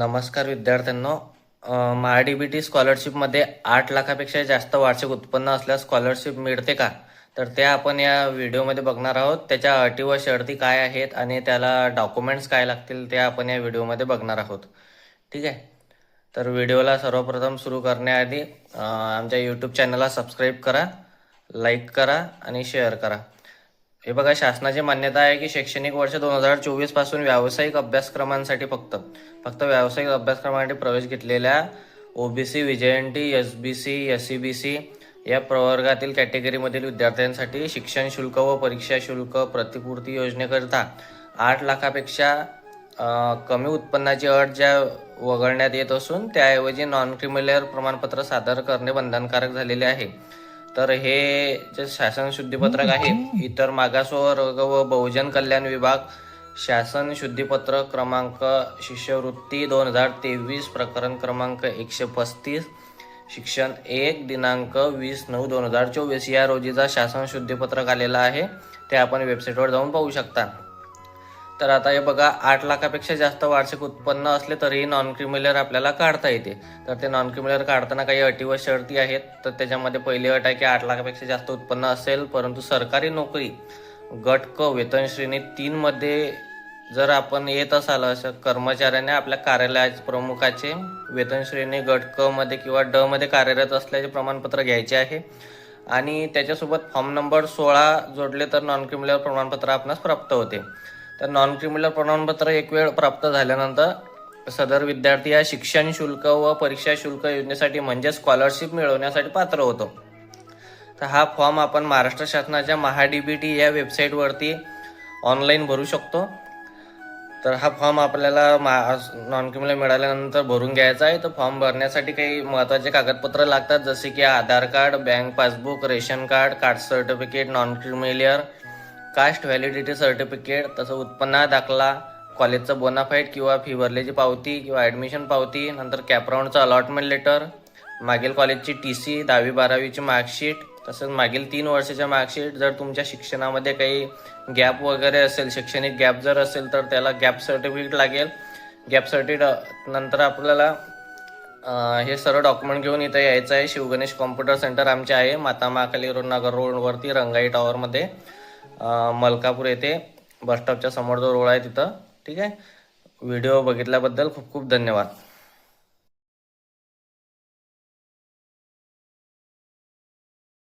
नमस्कार विद्यार्थ्यांनो. महा डी बी टी स्कॉलरशिपमध्ये आठ लाखापेक्षा जास्त वार्षिक उत्पन्न असल्यास स्कॉलरशिप मिळते का? तर ते आपण या व्हिडिओमध्ये बघणार आहोत. त्याच्या अटी व शर्ती काय आहेत आणि त्याला डॉक्युमेंट्स काय लागतील ते आपण या व्हिडिओमध्ये बघणार आहोत. ठीक आहे? तर व्हिडिओला सर्वप्रथम सुरू करण्याआधी आमच्या यूट्यूब चॅनलला सबस्क्राईब करा लाईक करा आणि शेअर करा. हे बघा शासनाची मान्यता आहे की शैक्षणिक वर्ष दोन हजार चोवीसपासून व्यावसायिक अभ्यासक्रमांसाठी फक्त फक्त व्यावसायिक अभ्यासक्रमासाठी प्रवेश घेतलेल्या OBC विजयंटी S B C S C B C या प्रवर्गातील कॅटेगरीमधील विद्यार्थ्यांसाठी शिक्षण शुल्क व परीक्षा शुल्क प्रतिपूर्ती योजनेकरिता आठ लाखापेक्षा कमी उत्पन्नाची अट ज्या वगळण्यात येत असून त्याऐवजी नॉन क्रिमिलेअर प्रमाणपत्र सादर करणे बंधनकारक झालेले आहे. तर हे जे शासन शुद्धीपत्रक आहे इतर मागासवर्ग व बहुजन कल्याण विभाग शासन शुद्धीपत्र क्रमांक शिष्यवृत्ती दोन हजार तेवीस प्रकरण क्रमांक एकशे पस्तीस शिक्षण एक दिनांक वीस नऊ दोन हजार चोवीस या रोजीचा शासन शुद्धीपत्रक आलेला आहे. ते आपण वेबसाईटवर जाऊन पाहू शकता. तर आता हे बघा आठ लाखापेक्षा जास्त वार्षिक उत्पन्न असले तरीही नॉन क्रिम्युलर आपल्याला काढता येते. तर ते नॉन क्रिम्युलर काढताना काही अटी व शर्ती आहेत. तर त्याच्यामध्ये पहिली अट आहे की आठ लाखापेक्षा जास्त उत्पन्न असेल परंतु सरकारी नोकरी गट क वेतन श्रेणी तीनमध्ये जर आपण येत असाल असं कर्मचाऱ्याने आपल्या कार्यालयाचे प्रमुखाचे वेतन श्रेणी गट क मध्ये किंवा ड मध्ये कार्यरत असल्याचे प्रमाणपत्र घ्यायचे आहे. आणि त्याच्यासोबत फॉर्म नंबर सोळा जोडले तर नॉन क्रिमिलियर प्रमाणपत्र आपणास प्राप्त होते. तर नॉन क्रिमिनल प्रमाणपत्र एक वेळ प्राप्त झाल्यानंतर सदर विद्यार्थी या शिक्षण शुल्क व परीक्षा शुल्क योजनेसाठी म्हणजे स्कॉलरशिप मिळवण्यासाठी पात्र होतो. तर हा फॉर्म आपण महाराष्ट्र शासनाच्या महा डी बी टी या वेबसाईटवरती ऑनलाईन भरू शकतो. तर हा फॉर्म आपल्याला नॉन क्रिमिनल मिळाल्यानंतर भरून घ्यायचा आहे. तर फॉर्म भरण्यासाठी काही महत्त्वाचे कागदपत्र लागतात जसे की Aadhaar card bank passbook ration card caste certificate non creamy layer caste validity certificate तसं उत्पन्न दाखला कॉलेजचं बोनाफाईट किंवा फी भरल्याची पावती किंवा ॲडमिशन पावती नंतर कॅपराऊंडचं अलॉटमेंट लेटर मागील कॉलेजची टी सी दहावी बारावीची मार्कशीट तसंच मागील तीन वर्षाच्या मार्कशीट जर तुमच्या शिक्षणामध्ये काही गॅप वगैरे असेल शैक्षणिक गॅप जर असेल तर त्याला गॅप सर्टिफिकेट लागेल. गॅप सर्टिफिकेट नंतर आपल्याला हे सर्व डॉक्युमेंट घेऊन इथं यायचं आहे. शिवगणेश कॉम्प्युटर सेंटर आमचे आहे माता महाकाली रोड नगर रोडवरती रंगाई टॉवरमध्ये मलकापूर येथे बसस्टॉपच्या समोर जो रोड आहे तिथं. ठीक आहे? व्हिडिओ बघितल्याबद्दल खूप खूप धन्यवाद.